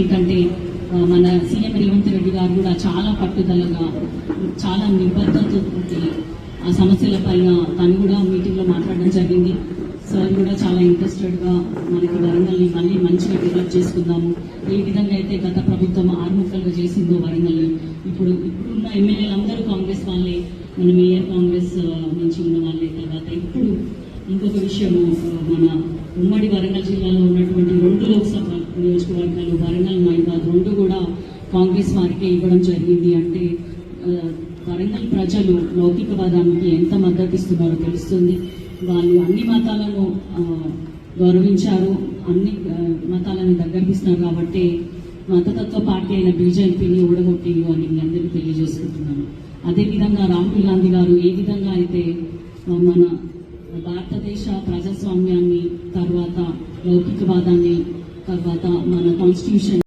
ఏంటంటే మన సీఎం రేవంత్ రెడ్డి గారు కూడా చాలా పట్టుదలగా చాలా నిబద్ధతతో ఆ సమస్యల పైన తను కూడా మీటింగ్లో మాట్లాడడం జరిగింది. సార్ కూడా చాలా ఇంట్రెస్టెడ్గా మనకి వరంగల్ని మళ్ళీ మంచిగా డెవలప్ చేసుకుందాము. ఏ విధంగా అయితే గత ప్రభుత్వం ఆరుముఖలుగా చేసిందో వరంగల్ని ఇప్పుడు ఇప్పుడున్న ఎమ్మెల్యేలు అందరూ కాంగ్రెస్ వాళ్ళే మన మేయర్ కాంగ్రెస్ నుంచి ఉన్న వాళ్ళే తర్వాత ఇప్పుడు ఇంకొక విషయము మన ఉమ్మడి వరంగల్ జిల్లాలో ఉన్నటువంటి రెండు లోక్సభ నియోజకవర్గాలు వరంగల్ మైబాద్ రెండు కూడా కాంగ్రెస్ వారికి ఇవ్వడం జరిగింది. అంటే వరంగల్ ప్రజలు లౌకికవాదానికి ఎంత మద్దతు ఇస్తున్నారో తెలుస్తుంది. వాళ్ళు అన్ని మతాలను గౌరవించారు. అన్ని మతాలను దగ్గరికి కాబట్టి మతతత్వ పార్టీ అయిన బీజేపీని ఊడగొట్టింది అని మీ అందరికీ తెలియజేసుకుంటున్నాను. అదేవిధంగా రాహుల్ గాంధీ గారు ఏ విధంగా అయితే మన భారతదేశ ప్రజాస్వామ్యాన్ని తర్వాత లౌకికవాదాన్ని తర్వాత మన కాన్స్టిట్యూషన్